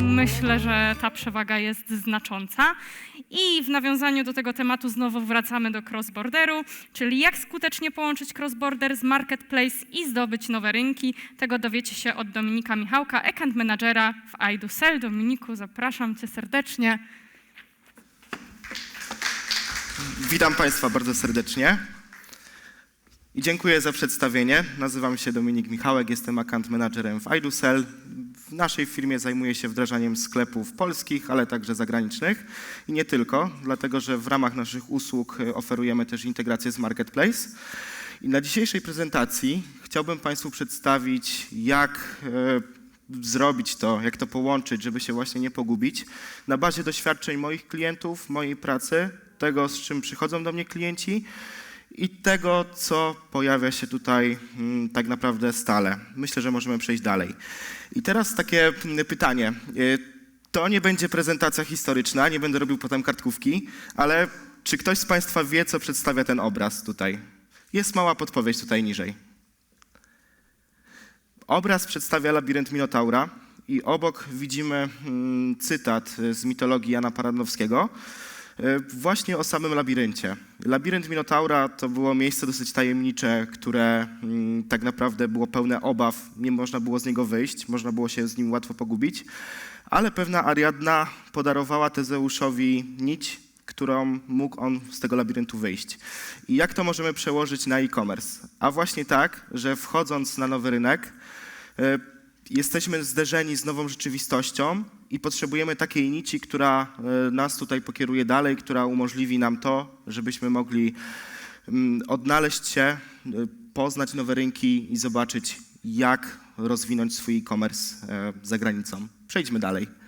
myślę, że ta przewaga jest znacząca. I w nawiązaniu do tego tematu znowu wracamy do cross-borderu, czyli jak skutecznie połączyć cross-border z marketplace i zdobyć nowe rynki. Tego dowiecie się od Dominika Michałka, account managera w iDoSell. Dominiku, zapraszam cię serdecznie. Witam Państwa bardzo serdecznie i dziękuję za przedstawienie. Nazywam się Dominik Michałek, jestem account managerem w iDoSell. W naszej firmie zajmuję się wdrażaniem sklepów polskich, ale także zagranicznych i nie tylko, dlatego że w ramach naszych usług e, oferujemy też integrację z Marketplace. I na dzisiejszej prezentacji chciałbym Państwu przedstawić, jak e, zrobić to, jak to połączyć, żeby się właśnie nie pogubić. Na bazie doświadczeń moich klientów, mojej pracy, tego, z czym przychodzą do mnie klienci i tego, co pojawia się tutaj mm, tak naprawdę stale. Myślę, że możemy przejść dalej. I teraz takie mm, pytanie. Y, To nie będzie prezentacja historyczna, nie będę robił potem kartkówki, ale czy ktoś z Państwa wie, co przedstawia ten obraz tutaj? Jest mała podpowiedź tutaj niżej. Obraz przedstawia labirynt Minotaura i obok widzimy mm, cytat z mitologii Jana Paranowskiego właśnie o samym labiryncie. Labirynt Minotaura to było miejsce dosyć tajemnicze, które mm, tak naprawdę było pełne obaw, nie można było z niego wyjść, można było się z nim łatwo pogubić, ale pewna Ariadna podarowała Tezeuszowi nić, którą mógł on z tego labiryntu wyjść. I jak to możemy przełożyć na e-commerce? A właśnie tak, że wchodząc na nowy rynek, e, jesteśmy zderzeni z nową rzeczywistością i potrzebujemy takiej nici, która e, nas tutaj pokieruje dalej, która umożliwi nam to, żebyśmy mogli mm, odnaleźć się, e, poznać nowe rynki i zobaczyć, jak rozwinąć swój e-commerce e, za granicą. Przejdźmy dalej.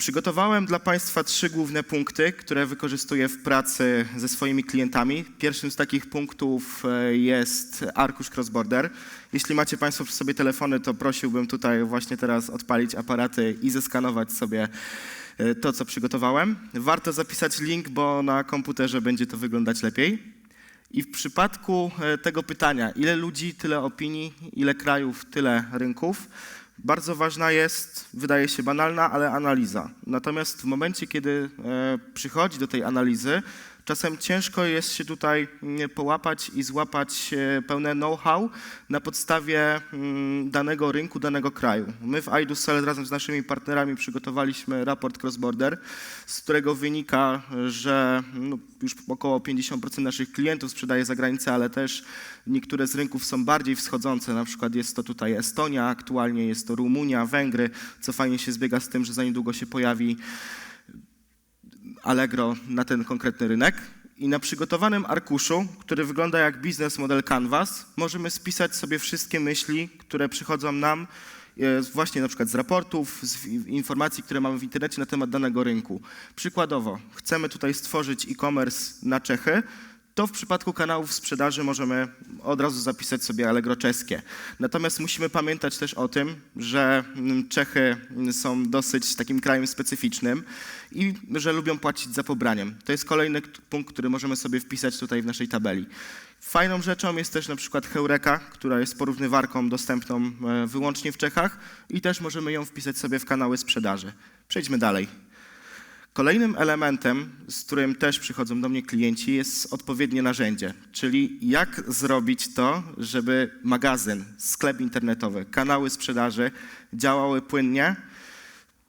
Przygotowałem dla Państwa trzy główne punkty, które wykorzystuję w pracy ze swoimi klientami. Pierwszym z takich punktów e, jest arkusz cross-border. Jeśli macie Państwo przy sobie telefony, to prosiłbym tutaj właśnie teraz odpalić aparaty i zeskanować sobie e, to, co przygotowałem. Warto zapisać link, bo na komputerze będzie to wyglądać lepiej. I w przypadku e, tego pytania, ile ludzi, tyle opinii, ile krajów, tyle rynków, bardzo ważna jest, wydaje się banalna, ale analiza. Natomiast w momencie, kiedy e, przychodzi do tej analizy, czasem ciężko jest się tutaj mm, połapać i złapać e, pełne know-how na podstawie mm, danego rynku, danego kraju. My w iDoSell razem z naszymi partnerami przygotowaliśmy raport cross-border, z którego wynika, że no, już około 50% naszych klientów sprzedaje za granicę, ale też niektóre z rynków są bardziej wschodzące. Na przykład jest to tutaj Estonia, aktualnie jest to Rumunia, Węgry, co fajnie się zbiega z tym, że za niedługo się pojawi Allegro na ten konkretny rynek. I na przygotowanym arkuszu, który wygląda jak biznes model Canvas, możemy spisać sobie wszystkie myśli, które przychodzą nam e, właśnie na przykład z raportów, z informacji, które mamy w internecie na temat danego rynku. Przykładowo, chcemy tutaj stworzyć e-commerce na Czechy, to w przypadku kanałów sprzedaży możemy od razu zapisać sobie Allegro czeskie. Natomiast musimy pamiętać też o tym, że mm, Czechy mm, są dosyć takim krajem specyficznym i że lubią płacić za pobraniem. To jest kolejny punkt, który możemy sobie wpisać tutaj w naszej tabeli. Fajną rzeczą jest też na przykład Heureka, która jest porównywarką dostępną e, wyłącznie w Czechach i też możemy ją wpisać sobie w kanały sprzedaży. Przejdźmy dalej. Kolejnym elementem, z którym też przychodzą do mnie klienci, jest odpowiednie narzędzie, czyli jak zrobić to, żeby magazyn, sklep internetowy, kanały sprzedaży działały płynnie.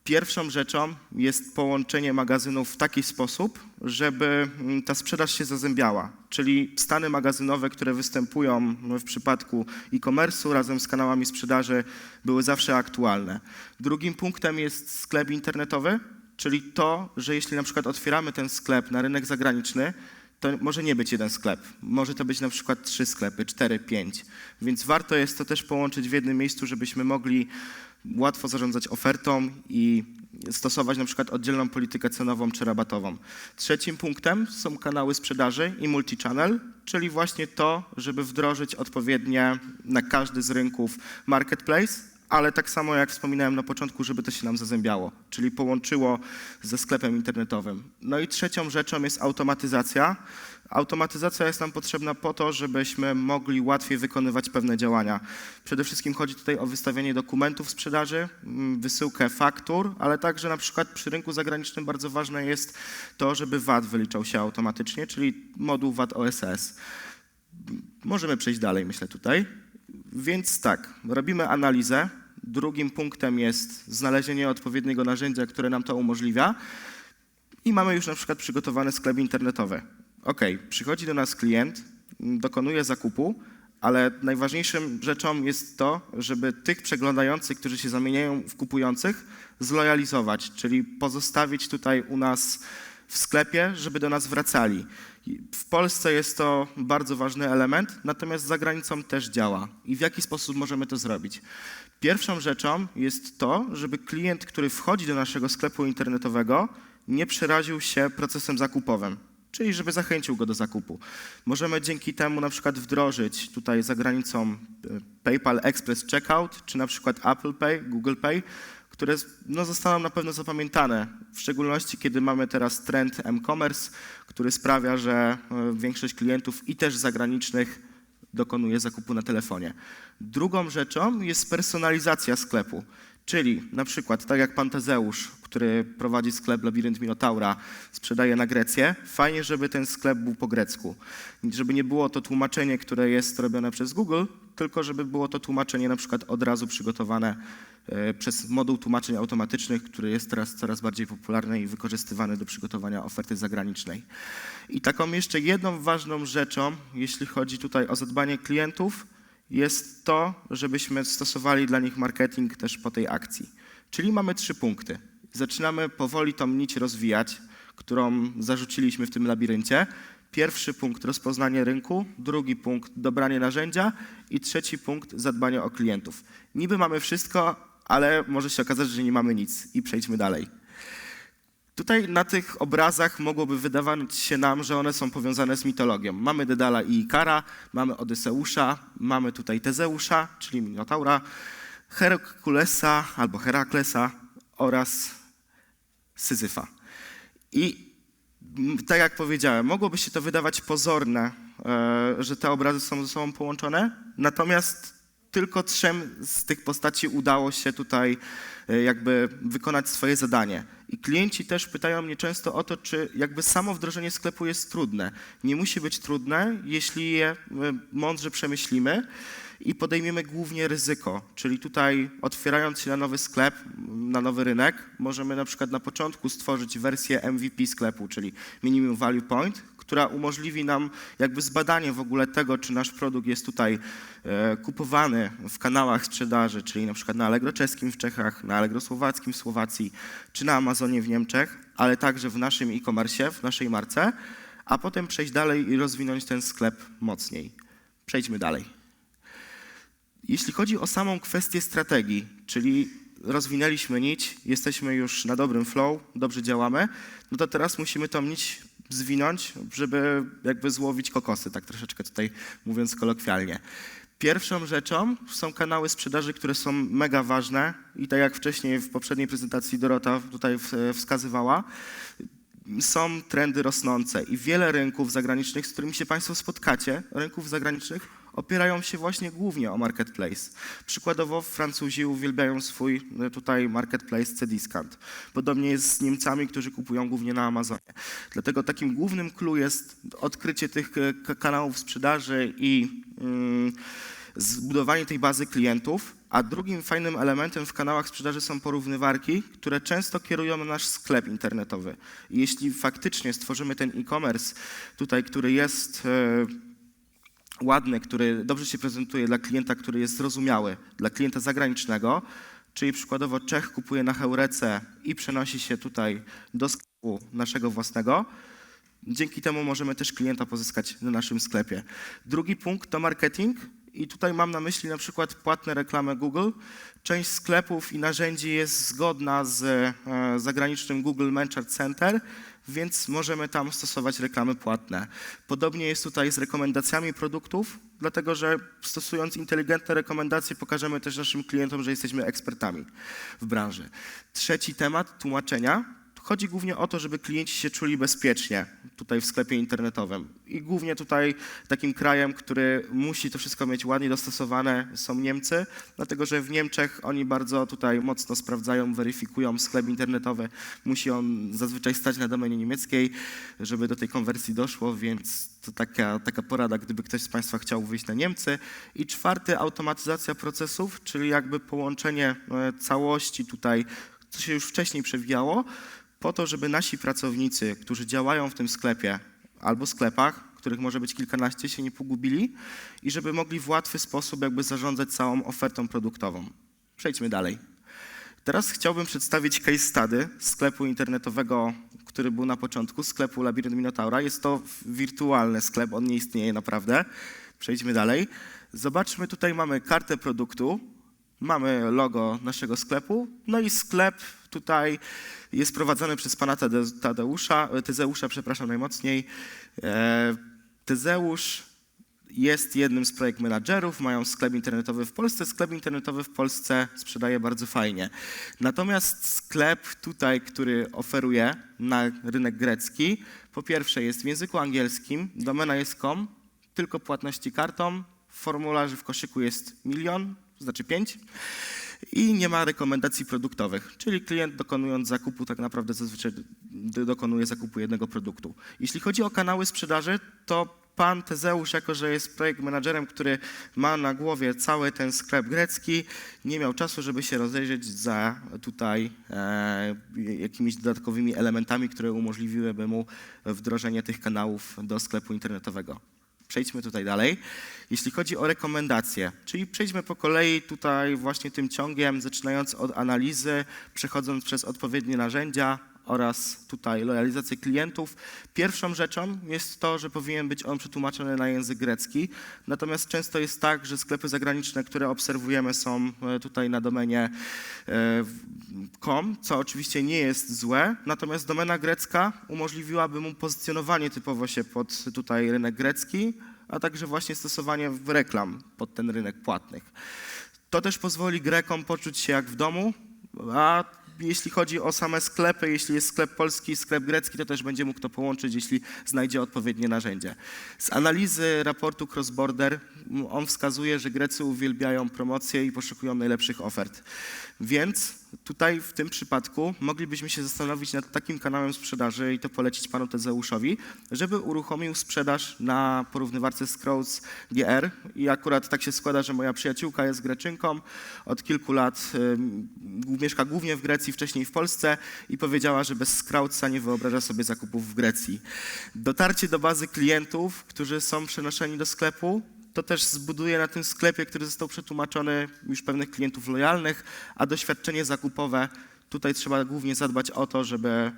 Pierwszą rzeczą jest połączenie magazynów w taki sposób, żeby mm, ta sprzedaż się zazębiała, czyli stany magazynowe, które występują w przypadku e-commerce'u razem z kanałami sprzedaży były zawsze aktualne. Drugim punktem jest sklep internetowy, czyli to, że jeśli na przykład otwieramy ten sklep na rynek zagraniczny, to może nie być jeden sklep. Może to być na przykład trzy sklepy, cztery, pięć. Więc warto jest to też połączyć w jednym miejscu, żebyśmy mogli łatwo zarządzać ofertą i stosować na przykład oddzielną politykę cenową czy rabatową. Trzecim punktem są kanały sprzedaży i multichannel, czyli właśnie to, żeby wdrożyć odpowiednie na każdy z rynków marketplace, ale tak samo jak wspominałem na początku, żeby to się nam zazębiało, czyli połączyło ze sklepem internetowym. No i trzecią rzeczą jest automatyzacja, Automatyzacja jest nam potrzebna po to, żebyśmy mogli łatwiej wykonywać pewne działania. Przede wszystkim chodzi tutaj o wystawianie dokumentów sprzedaży, mm, wysyłkę faktur, ale także na przykład przy rynku zagranicznym bardzo ważne jest to, żeby VAT wyliczał się automatycznie, czyli moduł VAT OSS. Możemy przejść dalej, myślę tutaj. Więc tak, robimy analizę. Drugim punktem jest znalezienie odpowiedniego narzędzia, które nam to umożliwia. I mamy już na przykład przygotowany sklep internetowy. Ok, przychodzi do nas klient, dokonuje zakupu, ale najważniejszą rzeczą jest to, żeby tych przeglądających, którzy się zamieniają w kupujących, zlojalizować, czyli pozostawić tutaj u nas w sklepie, żeby do nas wracali. W Polsce jest to bardzo ważny element, natomiast za granicą też działa. I w jaki sposób możemy to zrobić? Pierwszą rzeczą jest to, żeby klient, który wchodzi do naszego sklepu internetowego, nie przeraził się procesem zakupowym, czyli żeby zachęcił go do zakupu. Możemy dzięki temu na przykład wdrożyć tutaj za granicą e, PayPal Express Checkout, czy na przykład Apple Pay, Google Pay, które no, zostaną na pewno zapamiętane, w szczególności kiedy mamy teraz trend m-commerce, który sprawia, że e, większość klientów i też zagranicznych dokonuje zakupu na telefonie. Drugą rzeczą jest personalizacja sklepu, czyli na przykład tak jak pan Tezeusz, który prowadzi sklep Labirynt Minotaura, sprzedaje na Grecję, fajnie, żeby ten sklep był po grecku. Żeby nie było to tłumaczenie, które jest robione przez Google, tylko żeby było to tłumaczenie na przykład od razu przygotowane e, przez moduł tłumaczeń automatycznych, który jest teraz coraz bardziej popularny i wykorzystywany do przygotowania oferty zagranicznej. I taką jeszcze jedną ważną rzeczą, jeśli chodzi tutaj o zadbanie klientów, jest to, żebyśmy stosowali dla nich marketing też po tej akcji. Czyli mamy trzy punkty. Zaczynamy powoli tą nić rozwijać, którą zarzuciliśmy w tym labiryncie. Pierwszy punkt rozpoznanie rynku, drugi punkt dobranie narzędzia i trzeci punkt zadbanie o klientów. Niby mamy wszystko, ale może się okazać, że nie mamy nic i przejdźmy dalej. Tutaj na tych obrazach mogłoby wydawać się nam, że one są powiązane z mitologią. Mamy Dedala i Ikara, mamy Odyseusza, mamy tutaj Tezeusza, czyli Minotaura, Herkulesa albo Heraklesa oraz Syzyfa. I tak jak powiedziałem, mogłoby się to wydawać pozorne, e, że te obrazy są ze sobą połączone, natomiast tylko trzem z tych postaci udało się tutaj e, jakby wykonać swoje zadanie. I klienci też pytają mnie często o to, czy jakby samo wdrożenie sklepu jest trudne. Nie musi być trudne, jeśli je e, mądrze przemyślimy i podejmiemy głównie ryzyko, czyli tutaj otwierając się na nowy sklep, na nowy rynek, możemy na przykład na początku stworzyć wersję MVP sklepu, czyli Minimum Value Point, która umożliwi nam jakby zbadanie w ogóle tego, czy nasz produkt jest tutaj e, kupowany w kanałach sprzedaży, czyli na przykład na Allegro czeskim w Czechach, na Allegro słowackim w Słowacji, czy na Amazonie w Niemczech, ale także w naszym e-commerce, w naszej marce, a potem przejść dalej i rozwinąć ten sklep mocniej. Przejdźmy dalej. Jeśli chodzi o samą kwestię strategii, czyli rozwinęliśmy nić, jesteśmy już na dobrym flow, dobrze działamy, no to teraz musimy tą nić zwinąć, żeby jakby złowić kokosy, tak troszeczkę tutaj mówiąc kolokwialnie. Pierwszą rzeczą są kanały sprzedaży, które są mega ważne i tak jak wcześniej w poprzedniej prezentacji Dorota tutaj wskazywała, są trendy rosnące i wiele rynków zagranicznych, z którymi się Państwo spotkacie, rynków zagranicznych, opierają się właśnie głównie o marketplace. Przykładowo Francuzi uwielbiają swój e, tutaj marketplace Cdiscount. Podobnie jest z Niemcami, którzy kupują głównie na Amazonie. Dlatego takim głównym clue jest odkrycie tych e, kanałów sprzedaży i mm, zbudowanie tej bazy klientów, a drugim fajnym elementem w kanałach sprzedaży są porównywarki, które często kierują na nasz sklep internetowy. Jeśli faktycznie stworzymy ten e-commerce tutaj, który jest e, ładny, który dobrze się prezentuje dla klienta, który jest zrozumiały, dla klienta zagranicznego, czyli przykładowo Czech kupuje na Heurece i przenosi się tutaj do sklepu naszego własnego, Dzięki temu możemy też klienta pozyskać na naszym sklepie. Drugi punkt to marketing i tutaj mam na myśli na przykład płatne reklamy Google. Część sklepów i narzędzi jest zgodna z e, zagranicznym Google Menchart Center, więc możemy tam stosować reklamy płatne. Podobnie jest tutaj z rekomendacjami produktów, dlatego że stosując inteligentne rekomendacje pokażemy też naszym klientom, że jesteśmy ekspertami w branży. Trzeci temat, tłumaczenia. Chodzi głównie o to, żeby klienci się czuli bezpiecznie tutaj w sklepie internetowym. I głównie tutaj takim krajem, który musi to wszystko mieć ładnie dostosowane, są Niemcy, dlatego że w Niemczech oni bardzo tutaj mocno sprawdzają, weryfikują sklep internetowy. Musi on zazwyczaj stać na domenie niemieckiej, żeby do tej konwersji doszło, więc to taka, taka porada, gdyby ktoś z Państwa chciał wyjść na Niemcy. I czwarty, automatyzacja procesów, czyli jakby połączenie e, całości tutaj, co się już wcześniej przewijało, po to, żeby nasi pracownicy, którzy działają w tym sklepie albo sklepach, których może być kilkanaście, się nie pogubili i żeby mogli w łatwy sposób jakby zarządzać całą ofertą produktową. Przejdźmy dalej. Teraz chciałbym przedstawić case study sklepu internetowego, który był na początku, sklepu Labirynt Minotaura. Jest to wirtualny sklep, on nie istnieje naprawdę. Przejdźmy dalej. Zobaczmy, tutaj mamy kartę produktu, mamy logo naszego sklepu, no i sklep tutaj jest prowadzony przez pana Tade- Tadeusza, Tyzeusza, przepraszam najmocniej. E, Tyzeusz jest jednym z projekt menadżerów, mają sklep internetowy w Polsce. Sklep internetowy w Polsce sprzedaje bardzo fajnie. Natomiast sklep tutaj, który oferuje na rynek grecki, po pierwsze jest w języku angielskim, domena jest com, tylko płatności kartą, formularzy w koszyku jest milion, znaczy pięć i nie ma rekomendacji produktowych, czyli klient dokonując zakupu tak naprawdę zazwyczaj dokonuje zakupu jednego produktu. Jeśli chodzi o kanały sprzedaży, to pan Tezeusz, jako że jest projekt menadżerem, który ma na głowie cały ten sklep grecki, nie miał czasu, żeby się rozejrzeć za tutaj e, jakimiś dodatkowymi elementami, które umożliwiłyby mu wdrożenie tych kanałów do sklepu internetowego. Przejdźmy tutaj dalej. Jeśli chodzi o rekomendacje, czyli przejdźmy po kolei tutaj właśnie tym ciągiem, zaczynając od analizy, przechodząc przez odpowiednie narzędzia oraz tutaj lojalizację klientów. Pierwszą rzeczą jest to, że powinien być on przetłumaczony na język grecki. Natomiast często jest tak, że sklepy zagraniczne, które obserwujemy są e, tutaj na domenie e, com, co oczywiście nie jest złe. Natomiast domena grecka umożliwiłaby mu pozycjonowanie typowo się pod tutaj rynek grecki, a także właśnie stosowanie reklam pod ten rynek płatnych. To też pozwoli Grekom poczuć się jak w domu, a jeśli chodzi o same sklepy, jeśli jest sklep polski, sklep grecki, to też będzie mógł to połączyć, jeśli znajdzie odpowiednie narzędzie. Z analizy raportu Cross Border m, on wskazuje, że Grecy uwielbiają promocje i poszukują najlepszych ofert. Więc tutaj w tym przypadku moglibyśmy się zastanowić nad takim kanałem sprzedaży i to polecić panu Tezeuszowi, żeby uruchomił sprzedaż na porównywarce Scrolls GR i akurat tak się składa, że moja przyjaciółka jest Greczynką, od kilku lat ym, mieszka głównie w Grecji, wcześniej w Polsce i powiedziała, że bez Scrollsa nie wyobraża sobie zakupów w Grecji. Dotarcie do bazy klientów, którzy są przenoszeni do sklepu, to też zbuduje na tym sklepie, który został przetłumaczony, już pewnych klientów lojalnych, a doświadczenie zakupowe Tutaj trzeba głównie zadbać o to, żeby e,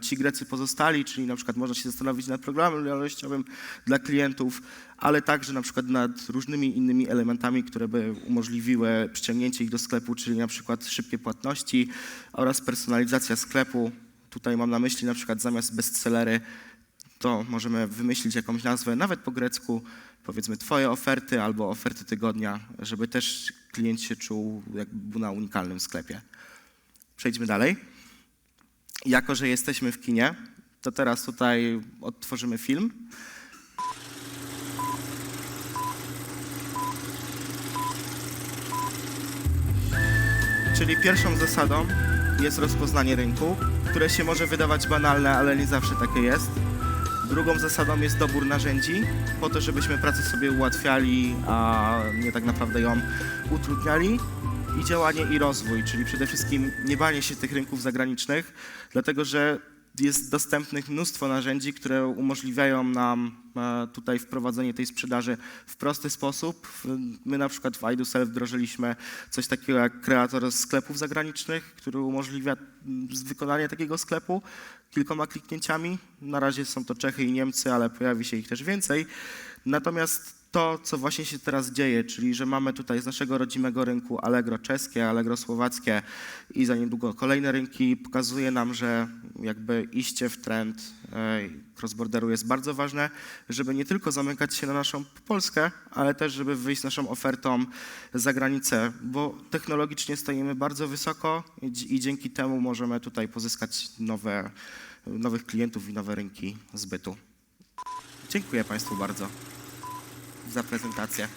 ci Grecy pozostali, czyli na przykład można się zastanowić nad programem lojalnościowym dla klientów, ale także na przykład nad różnymi innymi elementami, które by umożliwiły przyciągnięcie ich do sklepu, czyli na przykład szybkie płatności oraz personalizacja sklepu. Tutaj mam na myśli na przykład zamiast bestsellery, to możemy wymyślić jakąś nazwę, nawet po grecku, powiedzmy Twoje oferty albo oferty tygodnia, żeby też klient się czuł jakby był na unikalnym sklepie. Przejdźmy dalej. Jako, że jesteśmy w kinie, to teraz tutaj odtworzymy film. Czyli pierwszą zasadą jest rozpoznanie rynku, które się może wydawać banalne, ale nie zawsze takie jest. Drugą zasadą jest dobór narzędzi, po to, żebyśmy pracę sobie ułatwiali, a nie tak naprawdę ją utrudniali. I działanie i rozwój, czyli przede wszystkim nie banie się tych rynków zagranicznych, dlatego że jest dostępnych mnóstwo narzędzi, które umożliwiają nam e, tutaj wprowadzenie tej sprzedaży w prosty sposób. My na przykład w iDoSell wdrożyliśmy coś takiego jak kreator sklepów zagranicznych, który umożliwia wykonanie takiego sklepu kilkoma kliknięciami. Na razie są to Czechy i Niemcy, ale pojawi się ich też więcej. Natomiast to, co właśnie się teraz dzieje, czyli że mamy tutaj z naszego rodzimego rynku Allegro czeskie, Allegro słowackie i za niedługo kolejne rynki, pokazuje nam, że jakby iście w trend cross-borderu jest bardzo ważne, żeby nie tylko zamykać się na naszą Polskę, ale też, żeby wyjść z naszą ofertą za granicę, bo technologicznie stoimy bardzo wysoko i dzięki temu możemy tutaj pozyskać nowe, nowych klientów i nowe rynki zbytu. Dziękuję Państwu bardzo za prezentację.